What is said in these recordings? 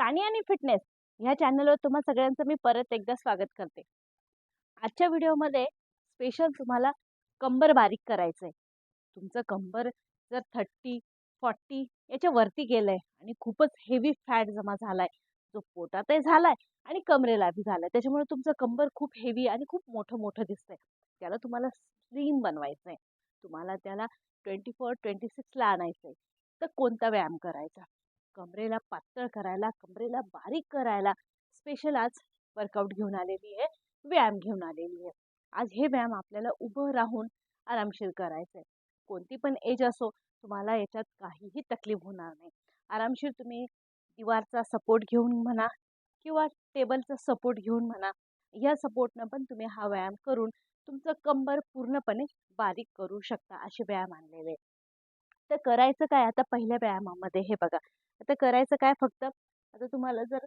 प्राणी आणि फिटनेस ह्या चॅनलवर तुम्हा सगळ्यांचं मी परत एकदा स्वागत करते. आजच्या व्हिडिओमध्ये स्पेशल तुम्हाला कंबर बारीक करायचं आहे तुमचं कंबर जर थर्टी फॉर्टी याच्या वरती गेलं आहे आणि खूपच हेवी फॅट जमा झाला आहे जो पोटातही झाला आहे आणि कमरेला बी झाला आहे त्याच्यामुळे तुमचं कंबर खूप हेवी आणि खूप मोठं मोठं दिसतंय. त्याला तुम्हाला स्लिम बनवायचं आहे तुम्हाला त्याला ट्वेंटी फोर ट्वेंटी सिक्सला आणायचं आहे तर कोणता व्यायाम करायचा? कमरेला पातळ करायला कमरेला बारीक करायला स्पेशल आज वर्कआउट घेऊन आलेली आहे व्यायाम घेऊन आलेली आहे. आज हे व्यायाम आपल्याला उभं राहून आरामशीर करायचं आहे. कोणती पण एज असो तुम्हाला याच्यात काहीही तकलीफ होणार नाही. आरामशीर तुम्ही दिवारचा सपोर्ट घेऊन म्हणा किंवा टेबलचा सपोर्ट घेऊन म्हणा या सपोर्टनं पण तुम्ही हा व्यायाम करून तुमचं कंबर पूर्णपणे बारीक करू शकता असे व्यायाम आणलेले तर करायचं काय आता पहिल्या व्यायामामध्ये हे बघा आता करायचं काय फक्त? आता तुम्हाला जर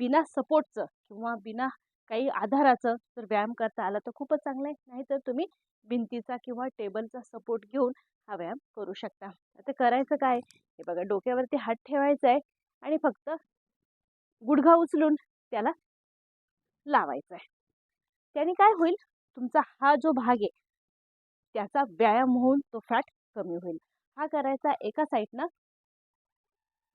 बिना सपोर्टचं किंवा बिना काही आधाराचं जर व्यायाम करता आला तर खूपच चांगलं आहे. नाहीतर तुम्ही भिंतीचा किंवा टेबलचा सपोर्ट घेऊन हा व्यायाम करू शकता. आता करायचं काय? हे बघा डोक्यावरती हात ठेवायचा आहे आणि फक्त गुडघा उचलून त्याला लावायचा आहे. त्याने काय होईल? तुमचा हा जो भाग आहे त्याचा व्यायाम होऊन तो फॅट कमी होईल. हा करायचा एका साईडनं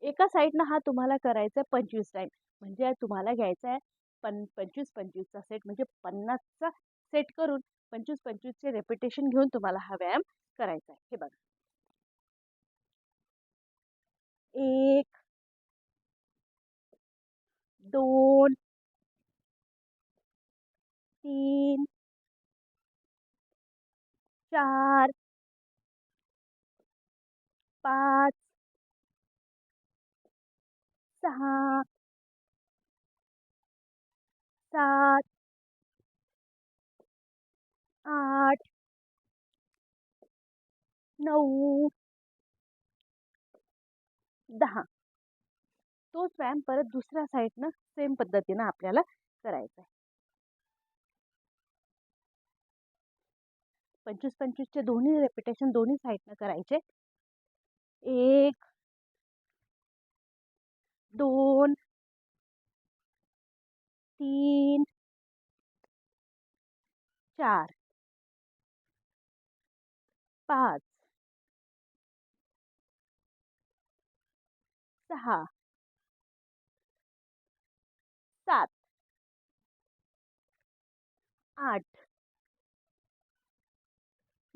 एका साईडनं हा तुम्हाला करायचा आहे पंचवीस टाईम म्हणजे तुम्हाला घ्यायचा आहे पन पंचवीस पंचवीसचा सेट. म्हणजे पन्नासचा सेट करून पंचवीस पंचवीसचे रेपिटेशन घेऊन तुम्हाला हा व्यायाम करायचा आहे हे बघा. एक दोन तीन चार पाच सहा सात आठ नऊ दहा. तो स्वयं परत दुसऱ्या साईडनं सेम पद्धतीनं आपल्याला करायचा आहे. पंचवीस पंचवीसचे दोन्ही रेपिटेशन दोन्ही साईडनं करायचे. एक दोन. तीन. चार. पाच. सहा. सात. आठ.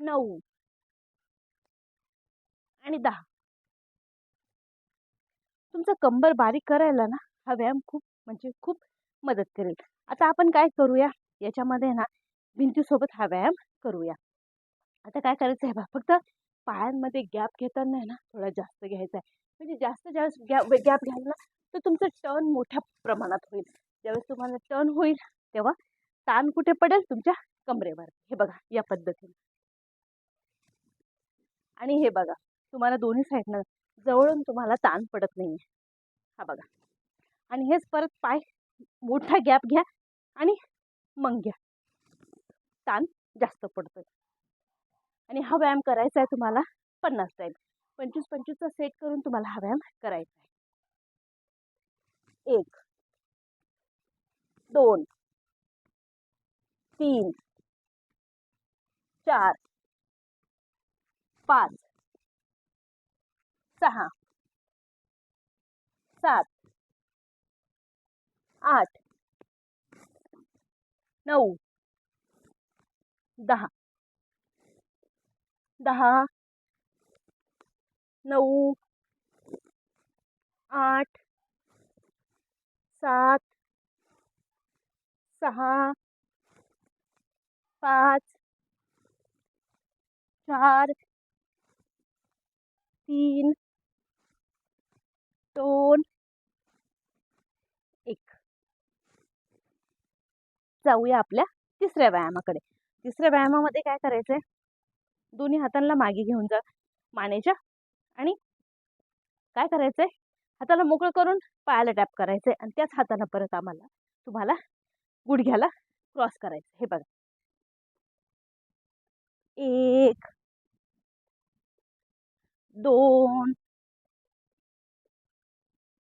नऊ. आणि दहा. तुमचं कंबर बारीक करायला ना हा व्यायाम खूप म्हणजे खूप मदत करेल. आता आपण काय करूया? याच्यामध्ये ना भिंतीसोबत हा व्यायाम करूया. आता काय करायचं आहे बा फक्त पायांमध्ये गॅप घेताना आहे ना थोडा जास्त घ्यायचा आहे. म्हणजे जास्त ज्यावेळेस गॅप गॅप घ्याल ना तर तुमचं टर्न मोठ्या प्रमाणात होईल. ज्यावेळेस तुम्हाला टर्न होईल तेव्हा ताण कुठे पडेल? तुमच्या कमरेवर. हे बघा या पद्धतीने. आणि हे बघा तुम्हाला दोन्ही साईडनं जवळून तुम्हाला ताण पडत नाही हा बघा. आणि हेच परत पाय मोठा गॅप घ्या आणि मग घ्या. ताण जास्त पडतोय. आणि हा व्यायाम करायचा आहे तुम्हाला पन्नास टाईम पंचवीस पंचवीसचा सेट करून तुम्हाला हा व्यायाम करायचा आहे. एक दोन तीन चार पाच सहा. सात. आठ. नऊ. दहा. दहा. नऊ. आठ. सात. सहा. पाच. चार. तीन. दोन. एक. जाऊया आपल्या तिसऱ्या व्यायामाकडे. तिसऱ्या व्यायामामध्ये काय करायचंय? दोन्ही हातांना मागे घेऊन जा. मानेच्या आणि काय करायचंय? हाताला मोकळं करून पायाला टॅप करायचंय आणि त्याच हाताला परत आम्हाला तुम्हाला गुडघ्याला क्रॉस करायचं हे बघा. एक. दोन.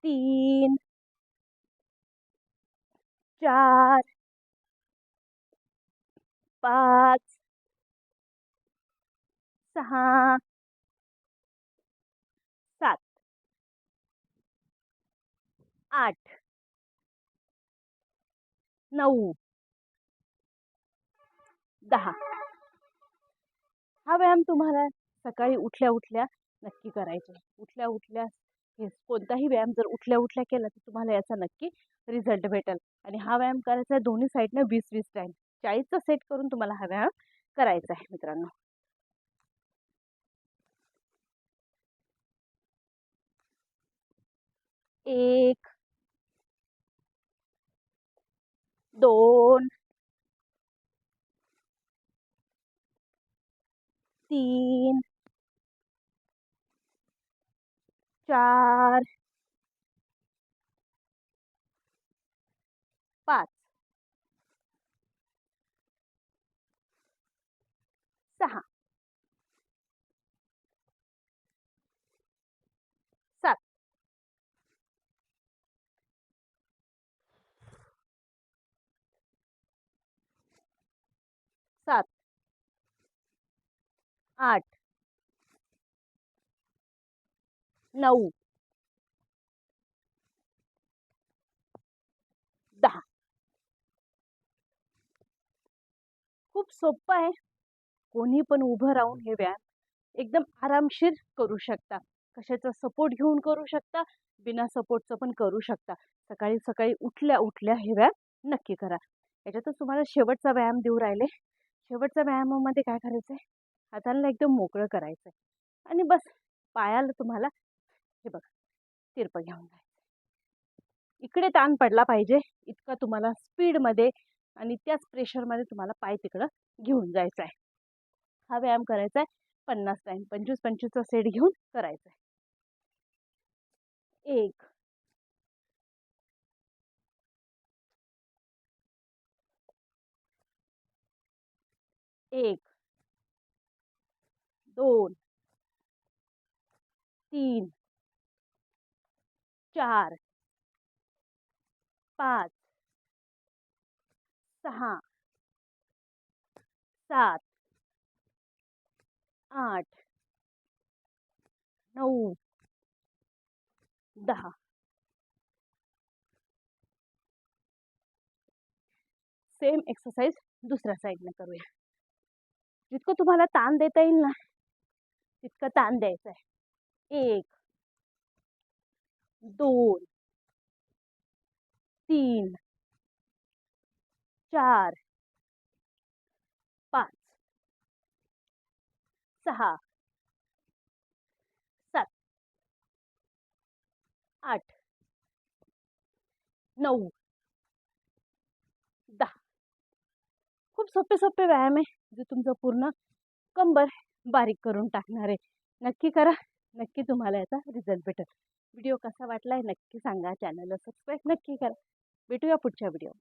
तीन चार पाच सहा सात आठ नऊ दहा. हा व्यायाम तुम्हाला सकाळी उठल्या उठल्या नक्की करायचा. आहे उठल्या उठल्या हे कोणताही व्यायाम जर उठल्या उठल्या केला तर तुम्हाला याचा नक्की रिझल्ट भेटेल. आणि हा व्यायाम करायचा आहे दोन्ही साईडनं वीस वीस टाईम. चाळीसचा सेट करून तुम्हाला हा व्यायाम करायचा आहे मित्रांनो. एक दोन तीन चार. पाच. सहा. सात. सात. आठ. नऊ. दहा. खूप सोपं आहे. कोणी पण उभं राहून हे व्यायाम एकदम आरामशीर करू शकता. कशाचा सपोर्ट घेऊन करू शकता बिना सपोर्टचं पण करू शकता. सकाळी सकाळी उठल्या उठल्या हे व्यायाम नक्की करा. याच्यातच तुम्हाला शेवटचा व्यायाम देऊ राहिले. शेवटच्या व्यायामामध्ये काय करायचं आहे हाताला एकदम मोकळं करायचं आहे आणि बस पायाला तुम्हाला हे बघा तिरपं घेऊन जायचं. इकडे ताण पडला पाहिजे इतका तुम्हाला स्पीडमध्ये आणि त्याच प्रेशरमध्ये तुम्हाला पाय तिकडं घेऊन जायचा आहे. हा व्यायाम करायचा आहे पन्नास टाईम पंचवीस पंचवीसचा सेट घेऊन करायचा आहे. एक. एक. दोन. तीन. चार. पाच. सहा. सात. आठ. नऊ. दहा. सेम एक्सरसाइज दुसऱ्या साईडने करूया. जितकं तुम्हाला ताण देता येईल ना तितकं ताण द्यायचं आहे एक. दोन. तीन. चार. पाच. सहा. सात. आठ. नऊ. दहा. खूप सोपे सोपे व्यायाम आहे जे तुमचं पूर्ण कंबर बारीक करून टाकणार आहे. नक्की करा. नक्की तुम्हाला याचा रिझल्ट भेटेल. व्हिडिओ कसा वाटला आहे नक्की सांगा. चॅनलला सबस्क्राईब नक्की करा. भेटूया पुढच्या व्हिडिओ